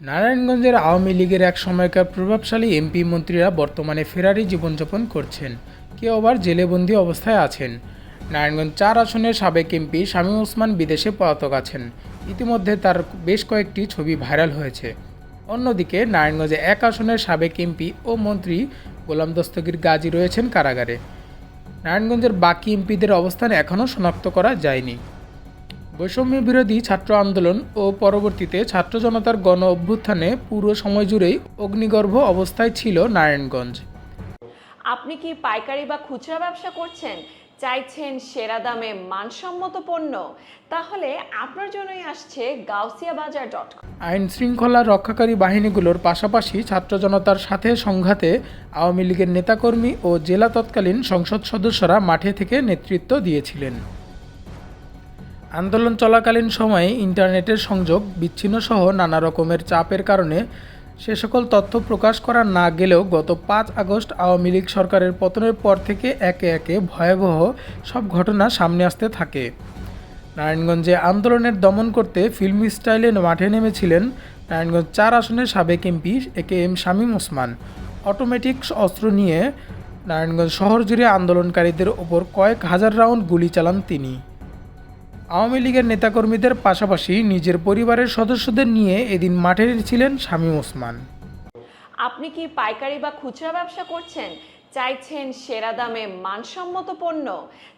নারায়ণগঞ্জের আওয়ামী লীগের এক সময়কার প্রভাবশালী এমপি মন্ত্রীরা বর্তমানে ফেরারি জীবনযাপন করছেন। কেউ আবার জেলেবন্দি অবস্থায় আছেন। নারায়ণগঞ্জ চার আসনের সাবেক এমপি শামীম ওসমান বিদেশে পলাতক আছেন। ইতিমধ্যে তার বেশ কয়েকটি ছবি ভাইরাল হয়েছে। অন্যদিকে নারায়ণগঞ্জে এক আসনের সাবেক এমপি ও মন্ত্রী গোলাম দস্তগীর গাজী রয়েছেন কারাগারে। নারায়ণগঞ্জের বাকি এমপিদের অবস্থান এখনও শনাক্ত করা যায়নি। বৈষম্য বিরোধী ছাত্র আন্দোলন ও পরবর্তীতে ছাত্র জনতার গণ অভ্যুত্থানে পুরো সময় জুড়েই অগ্নিগর্ভ অবস্থায় ছিল নারায়ণগঞ্জ। আপনি কি পাইকারি বা খুচরা ব্যবসা করছেন? চাইছেন সেরা দামে মানসম্মত পণ্য? তাহলে আপনার জন্যই আসছে গাউসিয়া বাজার ডট আইন শৃঙ্খলা রক্ষাকারী বাহিনীগুলোর পাশাপাশি ছাত্র জনতার সাথে সংঘাতে আওয়ামী লীগের নেতাকর্মী ও জেলা তৎকালীন সংসদ সদস্যরা মাঠে থেকে নেতৃত্ব দিয়েছিলেন। আন্দোলন চলাকালীন সময়ে ইন্টারনেটের সংযোগ বিচ্ছিন্ন সহ নানা রকমের চাপের কারণে সে সকল তথ্য প্রকাশ করা না গেলেও গত পাঁচ আগস্ট আওয়ামী লীগ সরকারের পতনের পর থেকে একে একে ভয়াবহ সব ঘটনা সামনে আসতে থাকে। নারায়ণগঞ্জে আন্দোলনের দমন করতে ফিল্ম স্টাইলে মাঠে নেমেছিলেন নারায়ণগঞ্জ চার আসনের সাবেক MP A K M Shamim Osman. Automatic অস্ত্র নিয়ে নারায়ণগঞ্জ শহর জুড়ে আন্দোলনকারীদের ওপর কয়েক হাজার রাউন্ড গুলি চালান তিনি। আওয়ামী লীগের নেতাকর্মীদের পাশাপাশি নিজের পরিবারের সদস্যদের নিয়ে এদিন মাঠে ছিলেন শামীম ওসমান। আপনি কি পাইকারি বা খুচরা ব্যবসা করছেন? চাইছেন সেরা দামে মানসম্মত পণ্য?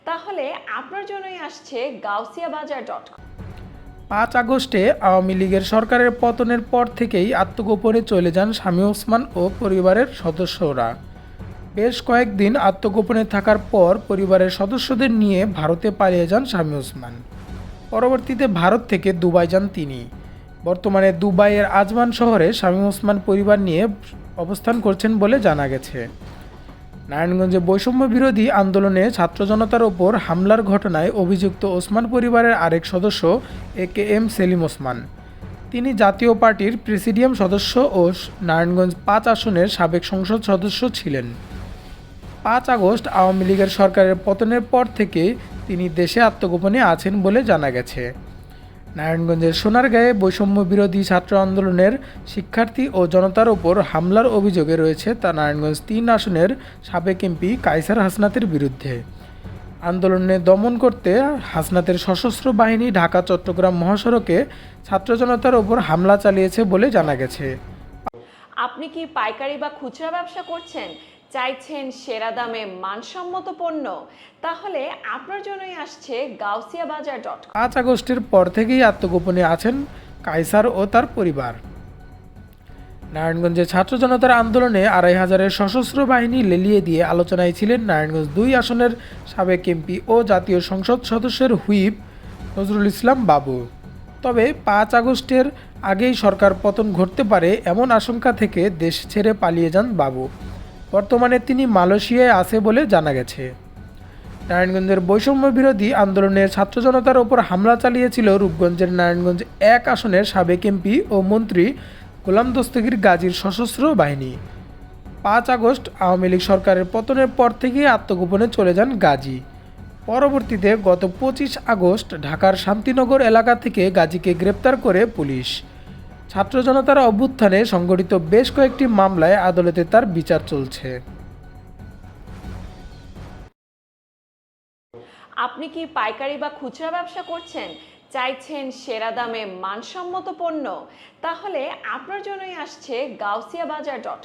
তাহলে আপনার জন্যই আসছে গাউসিয়া বাজার ডট পাঁচ আগস্টে আওয়ামী লীগের সরকারের পতনের পর থেকেই আত্মগোপনে চলে যান স্বামী ওসমান ও পরিবারের সদস্যরা। বেশ কয়েকদিন আত্মগোপনে থাকার পর পরিবারের সদস্যদের নিয়ে ভারতে পালিয়ে যান স্বামী ওসমান। পরবর্তীতে ভারত থেকে দুবাই যান তিনি। বর্তমানে দুবাইয়ের আজমান শহরে শামীম ওসমান পরিবার নিয়ে অবস্থান করছেন বলে জানা গেছে। নারায়ণগঞ্জে বৈষম্য বিরোধী আন্দোলনে ছাত্র জনতার ওপর হামলার ঘটনায় অভিযুক্ত ওসমান পরিবারের আরেক সদস্য A K M Selim Osman. তিনি জাতীয় পার্টির প্রেসিডিয়াম সদস্য ও নারায়ণগঞ্জ পাঁচ আসনের সাবেক সংসদ সদস্য ছিলেন। পাঁচ আগস্ট আওয়ামী লীগের সরকারের পতনের পর থেকে তিনি দেশে আত্মগোপনে আছেন বলে জানা গেছে। নারায়ণগঞ্জের সোনারগাঁয়ে বৈষম্য বিরোধী ছাত্র আন্দোলনের শিক্ষার্থী ও জনতার ওপর হামলার অভিযোগে রয়েছে তা নারায়ণগঞ্জ তিন আসনের সাবেক এমপি কাইসার হাসনাতের বিরুদ্ধে। আন্দোলনে দমন করতে হাসনাতের সশস্ত্র বাহিনী ঢাকা, চট্টগ্রাম মহাসড়কে ছাত্র জনতার ওপর হামলা চালিয়েছে বলে জানা গেছে। আপনি কি পাইকারি বা খুচরা ব্যবসা করছেন? চাইছেন সেরা দামে মানসম্মত পণ্য, তাহলে আপনার জন্যই আসছে গাউসিয়া বাজার ডট পাঁচ আগস্টের পর থেকেই আত্মগোপনে আছেন কাইসার ও তার পরিবার। নারায়ণগঞ্জে ছাত্র জনতার আন্দোলনে আড়াই হাজারের সশস্ত্র বাহিনী লেলিয়ে দিয়ে আলোচনায় ছিলেন নারায়ণগঞ্জ দুই আসনের সাবেক এমপি ও জাতীয় সংসদ সদস্যের হুইপ নজরুল ইসলাম বাবু। তবে পাঁচ আগস্টের আগেই সরকার পতন ঘটতে পারে এমন আশঙ্কা থেকে দেশ ছেড়ে পালিয়ে যান বাবু। বর্তমানে তিনি মালয়েশিয়ায় আছে বলে জানা গেছে। নারায়ণগঞ্জের বৈষম্য বিরোধী আন্দোলনের ছাত্র জনতার ওপর হামলা চালিয়েছিল রূপগঞ্জের নারায়ণগঞ্জ এক আসনের সাবেক এমপি ও মন্ত্রী গোলাম দস্তগীর গাজীর সশস্ত্র বাহিনী। পাঁচ আগস্ট আওয়ামী লীগ সরকারের পতনের পর থেকেই আত্মগোপনে চলে যান গাজী। পরবর্তীতে গত পঁচিশ আগস্ট ঢাকার শান্তিনগর এলাকা থেকে গাজীকে গ্রেপ্তার করে পুলিশ। ছাত্র জনতার অভ্যুত্থানে সংগঠিত বেশ কয়েকটি মামলায় আদালতে তার বিচার চলছে। আপনি কি পাইকারি বা খুচরা ব্যবসা করছেন? চাইছেন সেরা দামে মানসম্মত পণ্য? তাহলে আপনার জন্যই আসছে গাউসিয়া বাজার ডট